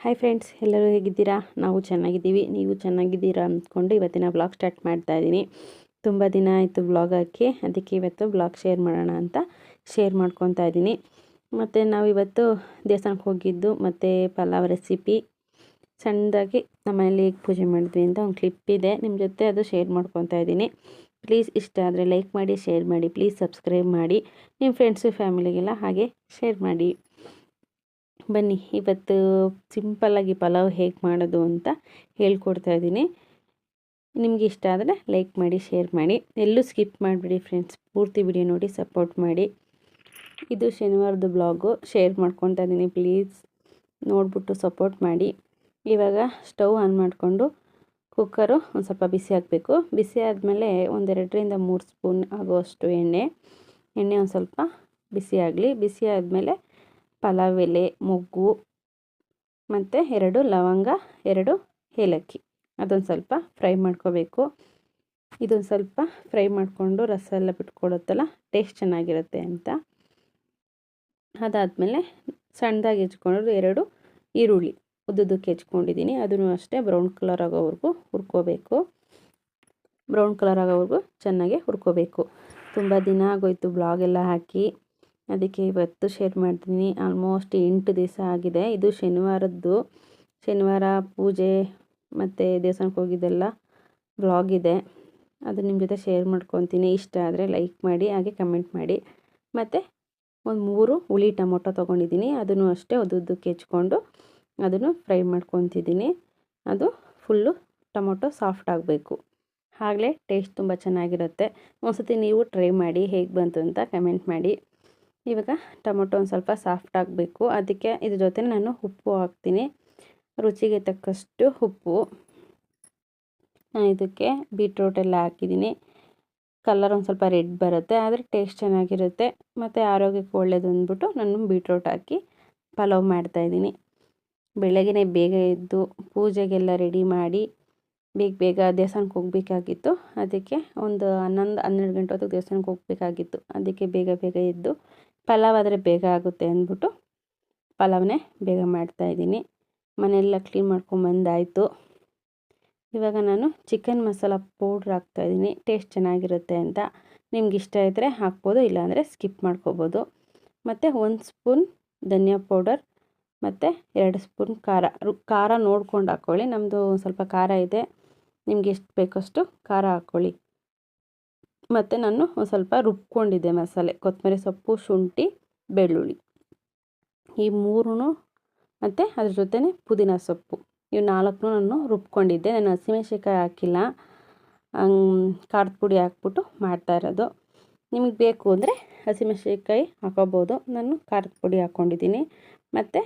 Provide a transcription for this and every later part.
Hi friends ಎಲ್ಲರೂ ಹೇಗಿದ್ದೀರಾ? ನಾವು ಚೆನ್ನಾಗಿದ್ದೀವಿ. ನೀವು ಚೆನ್ನಾಗಿದ್ದೀರಾ ಅಂದ್ಕೊಂಡು ಇವತ್ತಿನ ಬ್ಲಾಗ್ ಸ್ಟಾರ್ಟ್ ಮಾಡ್ತಾ ಇದ್ದೀನಿ. ತುಂಬ ದಿನ ಆಯಿತು ಬ್ಲಾಗ್ ಹಾಕಿ. ಅದಕ್ಕೆ ಇವತ್ತು ಬ್ಲಾಗ್ ಶೇರ್ ಮಾಡೋಣ ಅಂತ ಶೇರ್ ಮಾಡ್ಕೊತಾ ಇದ್ದೀನಿ. ಮತ್ತು ನಾವು ಇವತ್ತು ದೇವಸ್ಥಾನಕ್ಕೆ ಹೋಗಿದ್ದು, ಮತ್ತು ಪಲಾವ್ ರೆಸಿಪಿ ಸಣ್ಣದಾಗಿ ನಮ್ಮನೇಲಿ ಹೇಗೆ ಪೂಜೆ ಮಾಡಿದ್ವಿ ಅಂತ ಒಂದು ಕ್ಲಿಪ್ ಇದೆ. ನಿಮ್ಮ ಜೊತೆ ಅದು ಶೇರ್ ಮಾಡ್ಕೊತಾ ಇದ್ದೀನಿ. ಪ್ಲೀಸ್ ಇಷ್ಟ ಆದರೆ ಲೈಕ್ ಮಾಡಿ ಶೇರ್ ಮಾಡಿ. ಪ್ಲೀಸ್ ಸಬ್ಸ್ಕ್ರೈಬ್ ಮಾಡಿ. ನಿಮ್ಮ ಫ್ರೆಂಡ್ಸು ಫ್ಯಾಮಿಲಿಗೆಲ್ಲ ಹಾಗೆ ಶೇರ್ ಮಾಡಿ. ಬನ್ನಿ, ಇವತ್ತು ಸಿಂಪಲ್ಲಾಗಿ ಪಲಾವ್ ಹೇಗೆ ಮಾಡೋದು ಅಂತ ಹೇಳ್ಕೊಡ್ತಾ ಇದ್ದೀನಿ. ನಿಮಗೆ ಇಷ್ಟ ಆದರೆ ಲೈಕ್ ಮಾಡಿ, ಶೇರ್ ಮಾಡಿ. ಎಲ್ಲೂ ಸ್ಕಿಪ್ ಮಾಡಿಬಿಡಿ ಫ್ರೆಂಡ್ಸ್, ಪೂರ್ತಿ ವಿಡಿಯೋ ನೋಡಿ ಸಪೋರ್ಟ್ ಮಾಡಿ. ಇದು ಶನಿವಾರದ ಬ್ಲಾಗು, ಶೇರ್ ಮಾಡ್ಕೊತಾ ಇದ್ದೀನಿ, ಪ್ಲೀಸ್ ನೋಡಿಬಿಟ್ಟು ಸಪೋರ್ಟ್ ಮಾಡಿ. ಇವಾಗ ಸ್ಟವ್ ಆನ್ ಮಾಡಿಕೊಂಡು ಕುಕ್ಕರು ಒಂದು ಸ್ವಲ್ಪ ಬಿಸಿ ಹಾಕಬೇಕು. ಬಿಸಿ ಆದಮೇಲೆ ಒಂದೆರಡರಿಂದ ಮೂರು ಸ್ಪೂನ್ ಆಗುವಷ್ಟು ಎಣ್ಣೆ. ಎಣ್ಣೆ ಒಂದು ಸ್ವಲ್ಪ ಬಿಸಿ ಆಗಲಿ. ಬಿಸಿ ಆದಮೇಲೆ ಪಲಾವ್ ಎಲೆ ಮೊಗ್ಗು, ಮತ್ತು ಎರಡು ಲವಂಗ, ಎರಡು ಏಲಕ್ಕಿ. ಅದೊಂದು ಸ್ವಲ್ಪ ಫ್ರೈ ಮಾಡ್ಕೋಬೇಕು. ಇದೊಂದು ಸ್ವಲ್ಪ ಫ್ರೈ ಮಾಡಿಕೊಂಡು ರಸ ಎಲ್ಲ ಬಿಟ್ಕೊಡುತ್ತಲ್ಲ, ಟೇಸ್ಟ್ ಚೆನ್ನಾಗಿರುತ್ತೆ ಅಂತ. ಅದಾದಮೇಲೆ ಸಣ್ಣದಾಗಿ ಹೆಚ್ಕೊಂಡು ಎರಡು ಈರುಳ್ಳಿ. ಉದ್ದುದಕ್ಕೆ ಹೆಚ್ಕೊಂಡಿದ್ದೀನಿ. ಅದನ್ನು ಅಷ್ಟೇ ಬ್ರೌನ್ ಕಲರ್ ಆಗೋವರೆಗೂ ಹುರ್ಕೋಬೇಕು. ಬ್ರೌನ್ ಕಲರ್ ಆಗೋವರೆಗೂ ಚೆನ್ನಾಗಿ ಹುರ್ಕೋಬೇಕು. ತುಂಬ ದಿನ ಆಗೋಯ್ತು ಬ್ಲಾಗೆಲ್ಲ ಹಾಕಿ. ಅದಕ್ಕೆ ಇವತ್ತು ಶೇರ್ ಮಾಡ್ತೀನಿ. ಆಲ್ಮೋಸ್ಟ್ ಎಂಟು ದಿವಸ ಆಗಿದೆ. ಇದು ಶನಿವಾರದ್ದು. ಶನಿವಾರ ಪೂಜೆ ಮತ್ತು ದೇವಸ್ಥಾನಕ್ಕೆ ಹೋಗಿದ್ದೆಲ್ಲ ಬ್ಲಾಗ್ ಇದೆ. ಅದು ನಿಮ್ಮ ಜೊತೆ ಶೇರ್ ಮಾಡ್ಕೊತೀನಿ. ಇಷ್ಟ ಆದರೆ ಲೈಕ್ ಮಾಡಿ, ಹಾಗೆ ಕಮೆಂಟ್ ಮಾಡಿ. ಮತ್ತು ಒಂದು ಮೂರು ಹುಳಿ ಟೊಮೊಟೊ ತೊಗೊಂಡಿದ್ದೀನಿ. ಅದನ್ನು ಅಷ್ಟೇ ಉದ್ದುದ್ದಕ್ಕೆ ಹೆಚ್ಕೊಂಡು ಅದನ್ನು ಫ್ರೈ ಮಾಡ್ಕೊತಿದ್ದೀನಿ. ಅದು ಫುಲ್ಲು ಟೊಮೊಟೊ ಸಾಫ್ಟ್ ಆಗಬೇಕು. ಆಗಲೇ ಟೇಸ್ಟ್ ತುಂಬ ಚೆನ್ನಾಗಿರುತ್ತೆ. ಒಂದ್ಸತಿ ನೀವು ಟ್ರೈ ಮಾಡಿ ಹೇಗೆ ಬಂತು ಅಂತ ಕಮೆಂಟ್ ಮಾಡಿ. ಇವಾಗ ಟೊಮೊಟೊ ಒಂದು ಸ್ವಲ್ಪ ಸಾಫ್ಟ್ ಆಗಬೇಕು. ಅದಕ್ಕೆ ಇದ್ರ ಜೊತೆ ನಾನು ಉಪ್ಪು ಹಾಕ್ತೀನಿ. ರುಚಿಗೆ ತಕ್ಕಷ್ಟು ಉಪ್ಪು. ನಾನು ಇದಕ್ಕೆ ಬೀಟ್ರೂಟ್ ಎಲ್ಲ ಹಾಕಿದ್ದೀನಿ. ಕಲರ್ ಒಂದು ಸ್ವಲ್ಪ ರೆಡ್ ಬರುತ್ತೆ, ಆದರೆ ಟೇಸ್ಟ್ ಚೆನ್ನಾಗಿರುತ್ತೆ. ಮತ್ತು ಆರೋಗ್ಯಕ್ಕೆ ಒಳ್ಳೇದು ಅಂದ್ಬಿಟ್ಟು ನಾನು ಬೀಟ್ರೂಟ್ ಹಾಕಿ ಪಲಾವ್ ಮಾಡ್ತಾಯಿದ್ದೀನಿ ಬೆಳಗ್ಗೆ ಬೇಗ ಎದ್ದು ಪೂಜೆಗೆಲ್ಲ ರೆಡಿ ಮಾಡಿ ಬೇಗ ಬೇಗ ದೇವಸ್ಥಾನಕ್ಕೆ ಹೋಗಬೇಕಾಗಿತ್ತು. ಅದಕ್ಕೆ ಒಂದು ಹನ್ನೊಂದು ಹನ್ನೆರಡು ಗಂಟೆ ಹೊತ್ತಿಗೆ ದೇವಸ್ಥಾನಕ್ಕೆ ಹೋಗಬೇಕಾಗಿತ್ತು. ಅದಕ್ಕೆ ಬೇಗ ಬೇಗ ಎದ್ದು ಪಲಾವ್ ಆದರೆ ಬೇಗ ಆಗುತ್ತೆ ಅಂದ್ಬಿಟ್ಟು ಪಲಾವ್ನೇ ಬೇಗ ಮಾಡ್ತಾಯಿದ್ದೀನಿ ಮನೆಯೆಲ್ಲ ಕ್ಲೀನ್ ಮಾಡ್ಕೊಂಬಂದಾಯಿತು ಇವಾಗ ನಾನು ಚಿಕನ್ ಮಸಾಲ ಪೌಡ್ರ್ ಹಾಕ್ತಾಯಿದ್ದೀನಿ ಟೇಸ್ಟ್ ಚೆನ್ನಾಗಿರುತ್ತೆ ಅಂತ. ನಿಮ್ಗೆ ಇಷ್ಟ ಇದ್ದರೆ ಹಾಕ್ಬೋದು, ಇಲ್ಲಾಂದರೆ ಸ್ಕಿಪ್ ಮಾಡ್ಕೋಬೋದು. ಮತ್ತು ಒಂದು ಸ್ಪೂನ್ ಧನಿಯಾ ಪೌಡರ್ ಮತ್ತು ಎರಡು ಸ್ಪೂನ್ ಖಾರ. ಖಾರ ನೋಡ್ಕೊಂಡು ಹಾಕ್ಕೊಳ್ಳಿ ನಮ್ಮದು ಸ್ವಲ್ಪ ಖಾರ ಇದೆ. ನಿಮ್ಗೆ ಎಷ್ಟು ಬೇಕಷ್ಟು ಖಾರ ಹಾಕ್ಕೊಳ್ಳಿ ಮತ್ತು ನಾನು ಒಂದು ಸ್ವಲ್ಪ ರುಬ್ಕೊಂಡಿದ್ದೆ ಮಸಾಲೆ. ಕೊತ್ತಂಬರಿ ಸೊಪ್ಪು, ಶುಂಠಿ, ಬೆಳ್ಳುಳ್ಳಿ. ಈ ಮೂರೂ ಮತ್ತು ಅದ್ರ ಜೊತೆನೇ ಪುದೀನ ಸೊಪ್ಪು. ಇವು ನಾಲ್ಕು ನಾನು ರುಬ್ಕೊಂಡಿದ್ದೆ. ನಾನು ಹಸಿಮೆಣ್ಸಿನ್ಕಾಯಿ ಹಾಕಿಲ್ಲ. ಖಾರದ ಪುಡಿ ಹಾಕ್ಬಿಟ್ಟು ಮಾಡ್ತಾ ಇರೋದು. ನಿಮಗೆ ಬೇಕು ಅಂದರೆ ಹಸಿಮೆಣ್ಸಿನ್ಕಾಯಿ ಹಾಕೋಬೋದು. ನಾನು ಖಾರದ ಪುಡಿ ಹಾಕ್ಕೊಂಡಿದ್ದೀನಿ ಮತ್ತು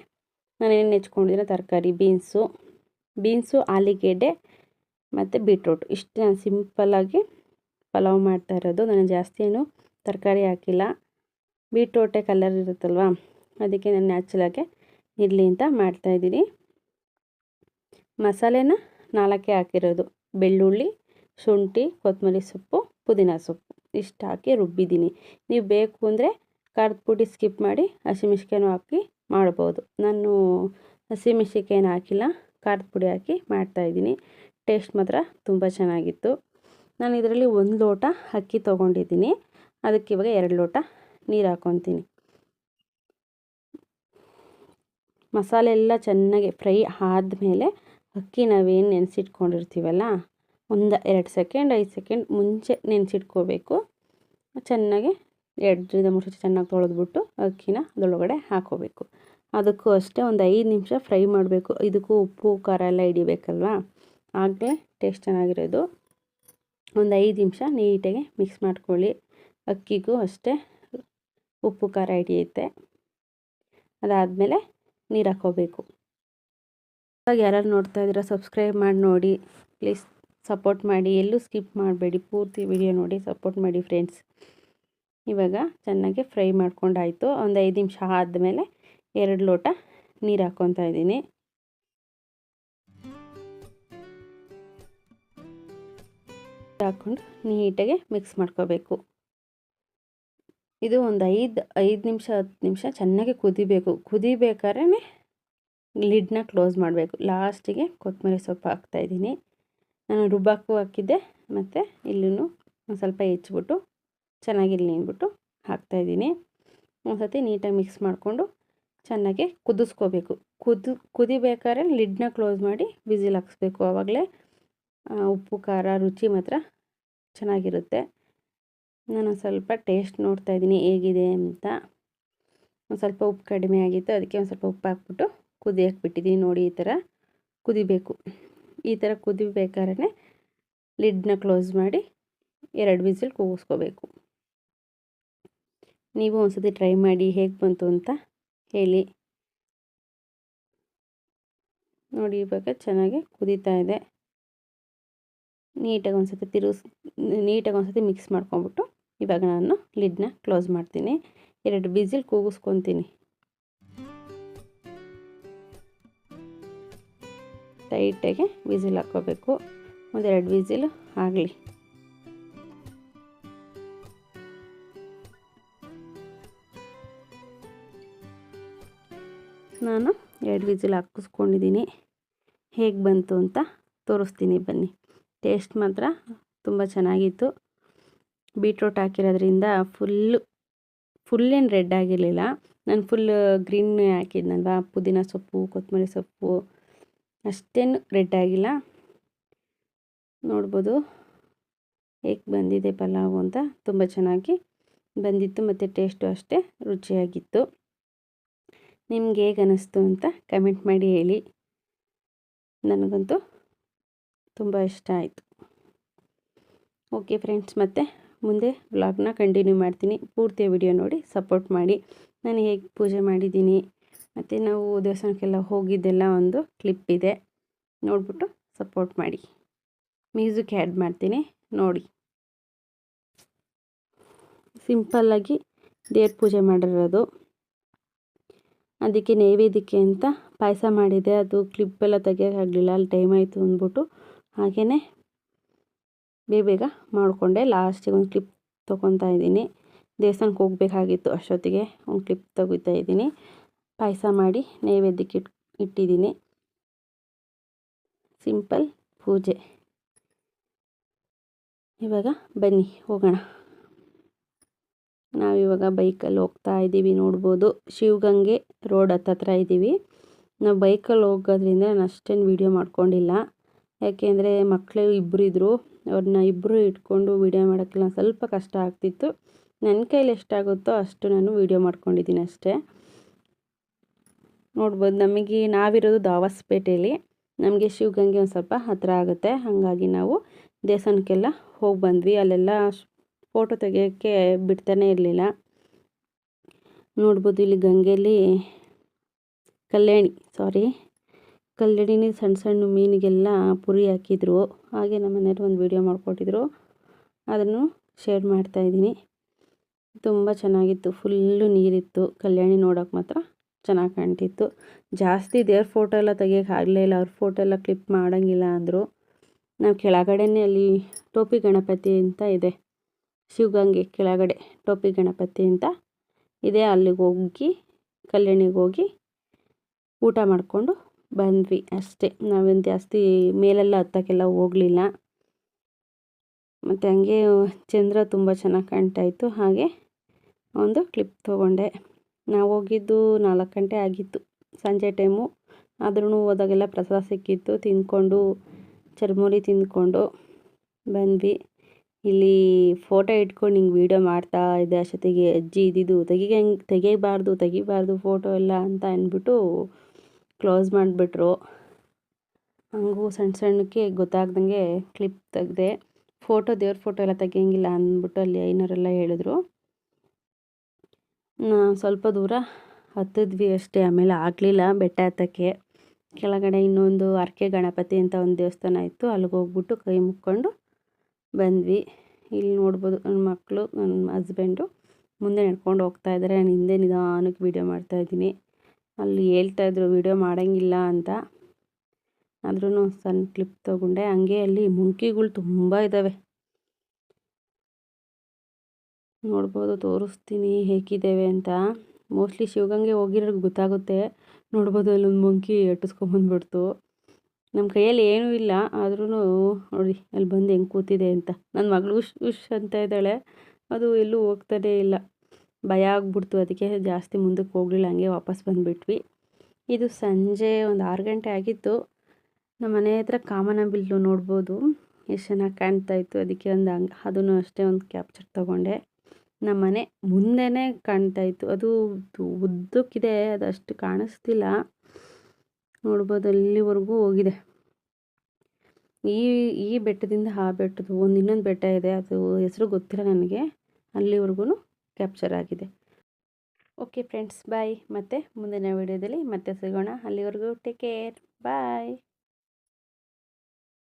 ನಾನು ಏನು ಹೆಚ್ಕೊಂಡಿರೋ ತರಕಾರಿ, ಬೀನ್ಸು. ಬೀನ್ಸು, ಆಲಿಗೆಡ್ಡೆ ಮತ್ತು ಬೀಟ್ರೂಟ್. ಇಷ್ಟು. ನಾನು ಸಿಂಪಲ್ಲಾಗಿ ಪಲಾವ್ ಮಾಡ್ತಾ ಇರೋದು. ನಾನು ಜಾಸ್ತಿ ಏನು ತರಕಾರಿ ಹಾಕಿಲ್ಲ. ಬೀಟ್ರೋಟೆ ಕಲರ್ ಇರುತ್ತಲ್ವ? ಅದಕ್ಕೆ ನಾನು ನ್ಯಾಚುರಲಾಗೆ ಇರಲಿ ಅಂತ ಮಾಡ್ತಾಯಿದ್ದೀನಿ ಮಸಾಲೆನ ನಾಲ್ಕೇ ಹಾಕಿರೋದು. ಬೆಳ್ಳುಳ್ಳಿ, ಶುಂಠಿ, ಕೊತ್ತಂಬರಿ ಸೊಪ್ಪು, ಪುದೀನ ಸೊಪ್ಪು. ಇಷ್ಟು ಹಾಕಿ ರುಬ್ಬಿದ್ದೀನಿ. ನೀವು ಬೇಕು ಅಂದರೆ ಖಾರದ ಪುಡಿ ಸ್ಕಿಪ್ ಮಾಡಿ ಹಸಿಮೆಣ್ಸಿಕಾಯನ್ನು ಹಾಕಿ ಮಾಡ್ಬೋದು. ನಾನು ಹಸಿಮೆಣ್ಸಿಕಾಯನ್ನು ಹಾಕಿಲ್ಲ. ಖಾರದ ಪುಡಿ ಹಾಕಿ ಮಾಡ್ತಾಯಿದ್ದೀನಿ ಟೇಸ್ಟ್ ಮಾತ್ರ ತುಂಬ ಚೆನ್ನಾಗಿತ್ತು. ನಾನು ಇದರಲ್ಲಿ ಒಂದು ಲೋಟ ಅಕ್ಕಿ ತೊಗೊಂಡಿದ್ದೀನಿ. ಅದಕ್ಕೆ ಇವಾಗ ಎರಡು ಲೋಟ ನೀರು ಹಾಕ್ಕೊತೀನಿ ಮಸಾಲೆ ಎಲ್ಲ ಚೆನ್ನಾಗಿ ಫ್ರೈ ಆದಮೇಲೆ ಅಕ್ಕಿ ನಾವೇನು ನೆನೆಸಿಟ್ಕೊಂಡಿರ್ತೀವಲ್ಲ, ಒಂದು ಎರಡು ಸೆಕೆಂಡ್, ಐದು ಸೆಕೆಂಡ್ ಮುಂಚೆ ನೆನೆಸಿಟ್ಕೋಬೇಕು. ಚೆನ್ನಾಗಿ ಎರಡರಿಂದ ಮೂರು ಸತಿ ಚೆನ್ನಾಗಿ ತೊಳೆದ್ಬಿಟ್ಟು ಅಕ್ಕಿನ ಅದರೊಳಗಡೆ ಹಾಕೋಬೇಕು. ಅದಕ್ಕೂ ಅಷ್ಟೇ ಒಂದು ಐದು ನಿಮಿಷ ಫ್ರೈ ಮಾಡಬೇಕು. ಇದಕ್ಕೂ ಉಪ್ಪು, ಖಾರ ಎಲ್ಲ ಹಿಡಿಬೇಕಲ್ವ? ಆಗಲೇ ಟೇಸ್ಟ್ ಚೆನ್ನಾಗಿರೋದು. ಒಂದು ಐದು ನಿಮಿಷ ನೀಟಾಗಿ ಮಿಕ್ಸ್ ಮಾಡ್ಕೊಳ್ಳಿ. ಅಕ್ಕಿಗೂ ಅಷ್ಟೇ ಉಪ್ಪು, ಖಾರ ಹಿಡಿಯುತ್ತೆ ಅದಾದಮೇಲೆ ನೀರು ಹಾಕೋಬೇಕು ಇವಾಗ ಯಾರು ನೋಡ್ತಾ ಇದ್ದೀರಾ ಸಬ್ಸ್ಕ್ರೈಬ್ ಮಾಡಿ ನೋಡಿ. ಪ್ಲೀಸ್ ಸಪೋರ್ಟ್ ಮಾಡಿ. ಎಲ್ಲೂ ಸ್ಕಿಪ್ ಮಾಡಬೇಡಿ. ಪೂರ್ತಿ ವಿಡಿಯೋ ನೋಡಿ ಸಪೋರ್ಟ್ ಮಾಡಿ ಫ್ರೆಂಡ್ಸ್ ಇವಾಗ ಚೆನ್ನಾಗಿ ಫ್ರೈ ಮಾಡ್ಕೊಂಡಾಯಿತು. ಒಂದು ಐದು ನಿಮಿಷ ಆದಮೇಲೆ ಎರಡು ಲೋಟ ನೀರು ಹಾಕ್ಕೊತಾ ಇದ್ದೀನಿ. ಹಾಕ್ಕೊಂಡು ನೀಟಾಗಿ ಮಿಕ್ಸ್ ಮಾಡ್ಕೋಬೇಕು. ಇದು ಒಂದು ಐದು ಐದು ನಿಮಿಷ, ಹತ್ತು ನಿಮಿಷ ಚೆನ್ನಾಗಿ ಕುದಿಬೇಕು. ಕುದಿಬೇಕಾದ್ರೆ ಲಿಡ್ನ ಕ್ಲೋಸ್ ಮಾಡಬೇಕು. ಲಾಸ್ಟಿಗೆ ಕೊತ್ತಂಬರಿ ಸೊಪ್ಪು ಹಾಕ್ತಾಯಿದ್ದೀನಿ ನಾನು ರುಬ್ಬಾಕು ಹಾಕಿದ್ದೆ, ಮತ್ತು ಇಲ್ಲೂ ಒಂದು ಸ್ವಲ್ಪ ಹೆಚ್ಚಿಬಿಟ್ಟು ಚೆನ್ನಾಗಿ ಅಂದ್ಬಿಟ್ಟು ಹಾಕ್ತಾಯಿದ್ದೀನಿ ಒಂದು ಸತಿ ನೀಟಾಗಿ ಮಿಕ್ಸ್ ಮಾಡಿಕೊಂಡು ಚೆನ್ನಾಗಿ ಕುದಿಸ್ಕೋಬೇಕು. ಕುದಿ ಕುದಿಬೇಕಾದ್ರೆ ಲಿಡ್ನ ಕ್ಲೋಸ್ ಮಾಡಿ ವಿಸಿಲ್ ಹಾಕ್ಸ್ಬೇಕು ಆವಾಗಲೇ. ಉಪ್ಪು, ಖಾರ, ರುಚಿ ಮಾತ್ರ ಚೆನ್ನಾಗಿರುತ್ತೆ. ನಾನು ಸ್ವಲ್ಪ ಟೇಸ್ಟ್ ನೋಡ್ತಾ ಇದ್ದೀನಿ ಹೇಗಿದೆ ಅಂತ. ಒಂದು ಸ್ವಲ್ಪ ಉಪ್ಪು ಕಡಿಮೆ ಆಗಿತ್ತು, ಅದಕ್ಕೆ ಒಂದು ಸ್ವಲ್ಪ ಉಪ್ಪು ಹಾಕ್ಬಿಟ್ಟು ಕುದಿ ಬಿಟ್ಟಿದ್ದೀನಿ ನೋಡಿ ಈ ಥರ ಕುದಿಬೇಕು. ಈ ಥರ ಕುದಿಬೇಕಾದ್ರೆ ಲಿಡ್ನ ಕ್ಲೋಸ್ ಮಾಡಿ ಎರಡು ವಿಸಿಲ್ ಕೂಗಿಸ್ಕೋಬೇಕು. ನೀವು ಒಂದ್ಸತಿ ಟ್ರೈ ಮಾಡಿ ಹೇಗೆ ಬಂತು ಅಂತ ಹೇಳಿ. ನೋಡಿ ಇವಾಗ ಚೆನ್ನಾಗಿ ಕುದೀತಾ ಇದೆ. ನೀಟಾಗಿ ಒಂದು ಸತಿ ತಿರುಗಿಸ್, ನೀಟಾಗಿ ಒಂದು ಸತಿ ಮಿಕ್ಸ್ ಮಾಡ್ಕೊಂಬಿಟ್ಟು ಇವಾಗ ನಾನು ಲಿಡ್ನ ಕ್ಲೋಸ್ ಮಾಡ್ತೀನಿ. ಎರಡು ಬಿಸಿಲ್ ಕೂಗಿಸ್ಕೊತೀನಿ. ಟೈಟಾಗಿ ವಿಸಿಲ್ ಹಾಕ್ಕೋಬೇಕು. ಒಂದೆರಡು ವಿಸಿಲ್ ಆಗಲಿ. ನಾನು ಎರಡು ವಿಸಿಲ್ ಹಾಕಿಸ್ಕೊಂಡಿದ್ದೀನಿ. ಹೇಗೆ ಬಂತು ಅಂತ ತೋರಿಸ್ತೀನಿ ಬನ್ನಿ. ಟೇಸ್ಟ್ ಮಾತ್ರ ತುಂಬ ಚೆನ್ನಾಗಿತ್ತು. ಬೀಟ್ರೋಟ್ ಹಾಕಿರೋದ್ರಿಂದ ಫುಲ್ಲು ಫುಲ್ಲೇನು ರೆಡ್ ಆಗಿರಲಿಲ್ಲ. ನಾನು ಫುಲ್ ಗ್ರೀನ್ ಹಾಕಿದ್ನಲ್ವ, ಪುದೀನ ಸೊಪ್ಪು ಕೊತ್ತಂಬರಿ ಸೊಪ್ಪು, ಅಷ್ಟೇನು ರೆಡ್ ಆಗಿಲ್ಲ. ನೋಡ್ಬೋದು ಹೇಗೆ ಬಂದಿದೆ ಪಲಾವು ಅಂತ ತುಂಬ ಚೆನ್ನಾಗಿ ಬಂದಿತ್ತು ಮತ್ತು ಟೇಸ್ಟು ಅಷ್ಟೇ ರುಚಿಯಾಗಿತ್ತು. ನಿಮ್ಗೆ ಹೇಗೆ ಅನ್ನಿಸ್ತು ಅಂತ ಕಮೆಂಟ್ ಮಾಡಿ ಹೇಳಿ. ನನಗಂತೂ ತುಂಬ ಇಷ್ಟ ಆಯಿತು. ಓಕೆ ಫ್ರೆಂಡ್ಸ್ ಮತ್ತು ಮುಂದೆ ವ್ಲಾಗ್ನ ಕಂಟಿನ್ಯೂ ಮಾಡ್ತೀನಿ. ಪೂರ್ತಿ ವಿಡಿಯೋ ನೋಡಿ ಸಪೋರ್ಟ್ ಮಾಡಿ. ನಾನು ಹೇಗೆ ಪೂಜೆ ಮಾಡಿದ್ದೀನಿ, ಮತ್ತು ನಾವು ದೇವಸ್ಥಾನಕ್ಕೆಲ್ಲ ಹೋಗಿದ್ದೆಲ್ಲ ಒಂದು ಕ್ಲಿಪ್ ಇದೆ. ನೋಡ್ಬಿಟ್ಟು ಸಪೋರ್ಟ್ ಮಾಡಿ. ಮ್ಯೂಸಿಕ್ ಆ್ಯಡ್ ಮಾಡ್ತೀನಿ, ನೋಡಿ. ಸಿಂಪಲ್ಲಾಗಿ ದೇವ್ರ ಪೂಜೆ ಮಾಡಿರೋದು. ಅದಕ್ಕೆ ನೈವೇದ್ಯಕ್ಕೆ ಅಂತ ಪಾಯಸ ಮಾಡಿದೆ. ಅದು ಕ್ಲಿಪ್ಪೆಲ್ಲ ತೆಗಿಯೋಕ್ಕಾಗಲಿಲ್ಲ ಅಲ್ಲಿ ಟೈಮ್ ಆಯಿತು ಅಂದ್ಬಿಟ್ಟು ಹಾಗೆಯೇ ಬೇಗ ಬೇಗ ಮಾಡಿಕೊಂಡೆ. ಲಾಸ್ಟಿಗೆ ಒಂದು ಕ್ಲಿಪ್ ತೊಗೊತಾ ಇದ್ದೀನಿ. ದೇವಸ್ಥಾನಕ್ಕೆ ಹೋಗಬೇಕಾಗಿತ್ತು ಅಷ್ಟೊತ್ತಿಗೆ ಒಂದು ಕ್ಲಿಪ್ ತೆಗಿತಾ ಇದ್ದೀನಿ. ಪಾಯಸ ಮಾಡಿ ನೈವೇದ್ಯಕ್ಕೆ ಇಟ್, ಇಟ್ಟಿದ್ದೀನಿ. ಸಿಂಪಲ್ ಪೂಜೆ. ಇವಾಗ ಬನ್ನಿ, ಹೋಗೋಣ. ನಾವಿವಾಗ ಬೈಕಲ್ಲಿ ಹೋಗ್ತಾ ಇದ್ದೀವಿ, ನೋಡ್ಬೋದು. ಶಿವಗಂಗೆ ರೋಡ್ ಹತ್ತತ್ರ ಇದ್ದೀವಿ. ನಾವು ಬೈಕಲ್ಲಿ ಹೋಗೋದ್ರಿಂದ ನಾನು ಅಷ್ಟೇನು ವೀಡಿಯೋ ಮಾಡ್ಕೊಂಡಿಲ್ಲ. ಯಾಕೆಂದರೆ ಮಕ್ಕಳು ಇಬ್ಬರು ಇದ್ದರು. ಅವ್ರನ್ನ ಇಬ್ಬರು ಇಟ್ಕೊಂಡು ವೀಡಿಯೋ ಮಾಡೋಕ್ಕೆಲ್ಲ ಸ್ವಲ್ಪ ಕಷ್ಟ ಆಗ್ತಿತ್ತು. ನನ್ನ ಕೈಲಿ ಎಷ್ಟಾಗುತ್ತೋ ಅಷ್ಟು ನಾನು ವೀಡಿಯೋ ಮಾಡ್ಕೊಂಡಿದ್ದೀನಿ ಅಷ್ಟೇ. ನೋಡ್ಬೋದು, ನಮಗೆ ನಾವಿರೋದು ದಾವಸ್ಪೇಟೆಯಲ್ಲಿ ನಮಗೆ ಶಿವಗಂಗೆ ಒಂದು ಸ್ವಲ್ಪ ಹತ್ತಿರ ಆಗುತ್ತೆ. ಹಾಗಾಗಿ ನಾವು ದೇವಸ್ಥಾನಕ್ಕೆಲ್ಲ ಹೋಗಿ ಬಂದ್ವಿ. ಅಲ್ಲೆಲ್ಲ ಫೋಟೋ ತೆಗೆಯೋಕ್ಕೆ ಬಿಡ್ತಾನೆ ಇರಲಿಲ್ಲ. ನೋಡ್ಬೋದು, ಇಲ್ಲಿ ಗಂಗೆಯಲ್ಲಿ ಕಲ್ಯಾಣಿ ಸಾರಿ ಕಲ್ಯಾಣಿನಿ ಸಣ್ಣ ಸಣ್ಣ ಮೀನಿಗೆಲ್ಲ ಪುರಿ ಹಾಕಿದ್ರು. ಹಾಗೆ ನಮ್ಮ ಮನೆಯವ್ರು ಒಂದು ವಿಡಿಯೋ ಮಾಡಿಕೊಟ್ಟಿದ್ರು. ಅದನ್ನು ಶೇರ್ ಮಾಡ್ತಾಯಿದ್ದೀನಿ ತುಂಬ ಚೆನ್ನಾಗಿತ್ತು. ಫುಲ್ಲು ನೀರಿತ್ತು. ಕಲ್ಯಾಣಿ ನೋಡೋಕೆ ಮಾತ್ರ ಚೆನ್ನಾಗಿ ಕಾಣ್ತಿತ್ತು. ಜಾಸ್ತಿ ದೇವ್ರ ಫೋಟೋ ಎಲ್ಲ ತೆಗಿಯೋಕೆ ಆಗಲೇ ಇಲ್ಲ. ಅವ್ರ ಫೋಟೋ ಎಲ್ಲ ಕ್ಲಿಪ್ ಮಾಡೋಂಗಿಲ್ಲ ಅಂದರು. ನಾವು ಕೆಳಗಡೆನೇ ಅಲ್ಲಿ ಟೋಪಿ ಗಣಪತಿ ಅಂತ ಇದೆ. ಶಿವಗಂಗೆ ಕೆಳಗಡೆ ಟೋಪಿ ಗಣಪತಿ ಅಂತ ಇದೆ. ಅಲ್ಲಿಗೆ ಹೋಗಿ ಕಲ್ಯಾಣಿಗೆ ಹೋಗಿ ಊಟ ಮಾಡಿಕೊಂಡು ಬಂದ್ವಿ ಅಷ್ಟೇ. ನಾವೇನು ಜಾಸ್ತಿ ಮೇಲೆಲ್ಲ ಹತ್ತಕ್ಕೆಲ್ಲ ಹೋಗಲಿಲ್ಲ. ಮತ್ತು ಹಂಗೆ ಚಂದ್ರ ತುಂಬ ಚೆನ್ನಾಗಿ ಕಾಣ್ತಾ ಇತ್ತು ಹಾಗೆ ಒಂದು ಕ್ಲಿಪ್ ತೊಗೊಂಡೆ. ನಾವು ಹೋಗಿದ್ದು ನಾಲ್ಕು ಗಂಟೆ ಆಗಿತ್ತು ಸಂಜೆ ಟೈಮು ಆದ್ರೂ ಹೋದಾಗೆಲ್ಲ ಪ್ರಸಾದ ಸಿಕ್ಕಿತ್ತು. ತಿಂದ್ಕೊಂಡು, ಚರ್ಮುರಿ ತಿಂದ್ಕೊಂಡು ಬಂದ್ವಿ. ಇಲ್ಲಿ ಫೋಟೋ ಇಟ್ಕೊಂಡು ಹಿಂಗೆ ವೀಡಿಯೋ ಮಾಡ್ತಾ ಇದ್ದೆ ಅಷ್ಟೊತ್ತಿಗೆ ಅಜ್ಜಿ ಇದ್ದಿದ್ದು ತೆಗಿಗೆ ತೆಗಿಬಾರ್ದು ತೆಗಿಬಾರ್ದು ಫೋಟೋ ಎಲ್ಲ ಅಂತ ಅಂದ್ಬಿಟ್ಟು ಕ್ಲೋಸ್ ಮಾಡಿಬಿಟ್ರು. ಹಂಗೂ ಸಣ್ಣ ಸಣ್ಣಕ್ಕೆ ಗೊತ್ತಾಗ್ದಂಗೆ ಕ್ಲಿಪ್ ತೆಗೆದೆ. ಫೋಟೋ ದೇವ್ರ ಫೋಟೋ ಎಲ್ಲ ತೆಗಿಯಂಗಿಲ್ಲ ಅಂದ್ಬಿಟ್ಟು ಅಲ್ಲಿ ಐನೋರೆಲ್ಲ ಹೇಳಿದ್ರು. ಸ್ವಲ್ಪ ದೂರ ಹತ್ತಿದ್ವಿ ಅಷ್ಟೇ, ಆಮೇಲೆ ಆಗಲಿಲ್ಲ ಬೆಟ್ಟ ಹತ್ತಕ್ಕೆ. ಕೆಳಗಡೆ ಇನ್ನೊಂದು ಅರ್ಕೆ ಗಣಪತಿ ಅಂತ ಒಂದು ದೇವಸ್ಥಾನ ಇತ್ತು, ಅಲ್ಲಿಗೆ ಹೋಗ್ಬಿಟ್ಟು ಕೈ ಮುಕ್ಕೊಂಡು ಬಂದ್ವಿ. ಇಲ್ಲಿ ನೋಡ್ಬೋದು ನನ್ನ ಮಕ್ಕಳು ನನ್ನ ಹಸ್ಬೆಂಡು ಮುಂದೆ ನಡ್ಕೊಂಡು ಹೋಗ್ತಾ ಇದ್ದಾರೆ ನಾನು ಹಿಂದೆ ನಿಧಾನಕ್ಕೆ ವೀಡಿಯೋ ಮಾಡ್ತಾಯಿದ್ದೀನಿ ಅಲ್ಲಿ ಹೇಳ್ತಾಯಿದ್ರು ವೀಡಿಯೋ ಮಾಡೋಂಗಿಲ್ಲ ಅಂತ. ಆದ್ರೂ ಸಣ್ಣ ಕ್ಲಿಪ್ ತೊಗೊಂಡೆ. ಹಂಗೆ ಅಲ್ಲಿ ಮುಂಕಿಗಳು ತುಂಬ ಇದ್ದಾವೆ ನೋಡ್ಬೋದು, ತೋರಿಸ್ತೀನಿ ಹೇಗಿದ್ದೇವೆ ಅಂತ. ಮೋಸ್ಟ್ಲಿ ಶಿವಗಂಗೆ ಹೋಗಿರೋರ್ಗೆ ಗೊತ್ತಾಗುತ್ತೆ. ನೋಡ್ಬೋದು, ಅಲ್ಲೊಂದು ಮುಂಕಿ ಎಟ್ಟಿಸ್ಕೊಂಬಂದ್ಬಿಡ್ತು ನಮ್ಮ ಕೈಯಲ್ಲಿ ಏನೂ ಇಲ್ಲ. ಆದ್ರೂ ನೋಡಿ, ಅಲ್ಲಿ ಬಂದು ಹೆಂಗೆ ಕೂತಿದೆ ಅಂತ. ನನ್ನ ಮಗಳು ಉಶ್ ಉಶ್ ಅಂತ ಇದ್ದಾಳೆ. ಅದು ಎಲ್ಲೂ ಹೋಗ್ತಾನೇ ಇಲ್ಲ. ಭಯ ಆಗ್ಬಿಡ್ತು. ಅದಕ್ಕೆ ಜಾಸ್ತಿ ಮುಂದಕ್ಕೆ ಹೋಗಲಿಲ್ಲ. ಹಂಗೆ ವಾಪಸ್ ಬಂದುಬಿಟ್ವಿ. ಇದು ಸಂಜೆ ಒಂದು ಆರು ಗಂಟೆ ಆಗಿತ್ತು. ನಮ್ಮ ಮನೆ ಹತ್ರ ಕಾಮನ ಬಿಲ್ಲು ನೋಡ್ಬೋದು. ಎಷ್ಟು ಚೆನ್ನಾಗಿ ಕಾಣ್ತಾ ಇತ್ತು. ಅದಕ್ಕೆ ಒಂದು ಹಂಗೆ ಅದನ್ನು ಅಷ್ಟೇ ಒಂದು ಕ್ಯಾಪ್ಚರ್ ತೊಗೊಂಡೆ. ನಮ್ಮ ಮನೆ ಮುಂದೆನೇ ಕಾಣ್ತಾ ಇತ್ತು. ಅದು ಉದ್ದಕ್ಕಿದೆ. ಅದು ಅಷ್ಟು ಕಾಣಿಸ್ತಿಲ್ಲ. ನೋಡ್ಬೋದು ಅಲ್ಲಿವರೆಗೂ ಹೋಗಿದೆ. ಈ ಈ ಬೆಟ್ಟದಿಂದ ಆ ಬೆಟ್ಟದ ಒಂದು ಇನ್ನೊಂದು ಬೆಟ್ಟ ಇದೆ. ಅದು ಹೆಸರು ಗೊತ್ತಿಲ್ಲ ನನಗೆ. ಅಲ್ಲಿವರೆಗೂ ಕ್ಯಾಪ್ಚರ್ ಆಗಿದೆ. ಓಕೆ ಫ್ರೆಂಡ್ಸ್ ಬಾಯ್ ಮತ್ತು ಮುಂದಿನ ವಿಡಿಯೋದಲ್ಲಿ ಮತ್ತೆ ಸಿಗೋಣ. ಅಲ್ಲಿವರೆಗೂ ಟೇಕ್ ಕೇರ್ ಬಾಯ್